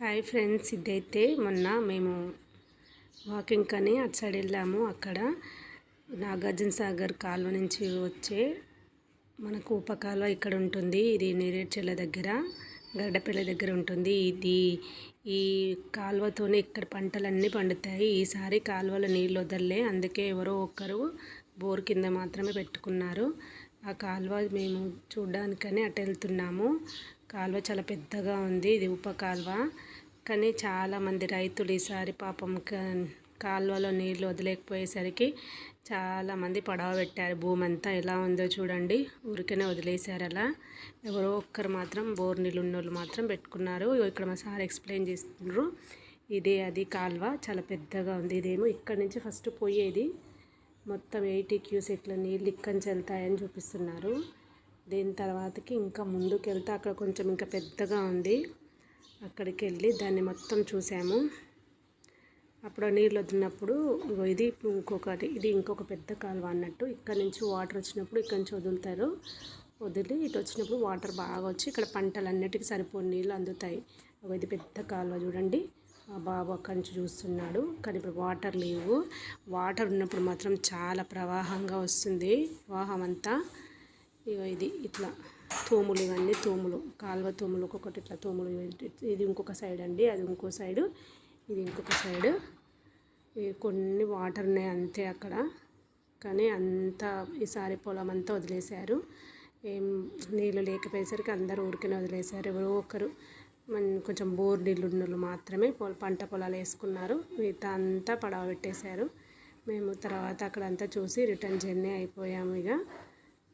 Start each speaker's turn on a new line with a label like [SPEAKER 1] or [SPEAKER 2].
[SPEAKER 1] Hi friends ఇదైతే మొన్న మేము వాకింగ్ అని అటు సైడ్ వెళ్ళాము. అక్కడ నాగార్జున సాగర్ కాలువ నుంచి వచ్చే మనకు ఉపకాలువ ఇక్కడ ఉంటుంది. ఇది నేరేడ్చెల్ల దగ్గర గడ్డపల్లి దగ్గర ఉంటుంది. ఇది ఈ కాలువతోనే ఇక్కడ పంటలన్నీ పండుతాయి. ఈసారి కాలువలో నీళ్ళు వదలలే. అందుకే ఎవరో ఒకరు బోర్ కింద మాత్రమే పెట్టుకున్నారు. ఆ కాలువ మేము చూడ్డానికని అటు వెళ్తున్నాము. కాలువ చాలా పెద్దగా ఉంది. ఇది ఉప కాలువ. కానీ చాలామంది రైతులు ఈసారి పాపం కాలువలో నీళ్ళు వదిలేకపోయేసరికి చాలామంది పడవ పెట్టారు. భూమి అంతా ఎలా ఉందో చూడండి. ఊరికనే వదిలేశారు అలా. ఎవరో ఒక్కరు మాత్రం బోర్ నీళ్ళు ఉన్నోళ్ళు మాత్రం పెట్టుకున్నారు. ఇక్కడ మా సార్ ఎక్స్ప్లెయిన్ చేస్తున్నారు ఇదే అది కాలువ. చాలా పెద్దగా ఉంది. ఇదేమో ఇక్కడ నుంచి ఫస్ట్ పోయేది. మొత్తం ఎయిటీ క్యూసెక్ల నీళ్ళు ఇక్కడి నుంచి వెళ్తాయని చూపిస్తున్నారు. దీని తర్వాతకి ఇంకా ముందుకు వెళ్తే అక్కడ కొంచెం ఇంకా పెద్దగా ఉంది. అక్కడికి వెళ్ళి దాన్ని మొత్తం చూసాము. అప్పుడు నీళ్ళు వదిలినప్పుడు ఇది ఇంకొకటి ఇది ఇంకొక పెద్ద కాలువ అన్నట్టు ఇక్కడ నుంచి వాటర్ వచ్చినప్పుడు ఇక్కడ నుంచి వదులుతారు. వదిలి ఇటు వచ్చినప్పుడు వాటర్ బాగా వచ్చి ఇక్కడ పంటలన్నిటికీ సరిపోని నీళ్ళు అందుతాయి. ఇది పెద్ద కాలువ చూడండి. ఆ బాబు అక్కడి నుంచి చూస్తున్నాడు. కానీ ఇప్పుడు వాటర్ లేవు. వాటర్ ఉన్నప్పుడు మాత్రం చాలా ప్రవాహంగా వస్తుంది. ప్రవాహం అంతా ఇగో ఇది ఇట్లా తోములు ఇవన్నీ తోములు కాలువ తోములు ఒక్కొక్కటి ఇట్లా తోములు ఇది ఇంకొక సైడ్ అండి అది ఇంకో సైడు ఇది ఇంకొక సైడు కొన్ని వాటర్ ఉన్నాయి అంతే అక్కడ. కానీ అంతా ఈసారి పొలం అంతా వదిలేశారు. ఏం నీళ్ళు లేకపోయేసరికి అందరూ ఊరికనే వదిలేశారు. ఎవరో ఒకరు కొంచెం బోర్ నీళ్ళు ఉన్న మాత్రమే పంట పొలాలు వేసుకున్నారు. మిగతా అంతా పడవ పెట్టేశారు. మేము తర్వాత అక్కడంతా చూసి రిటర్న్ జర్నీ అయిపోయాము ఇక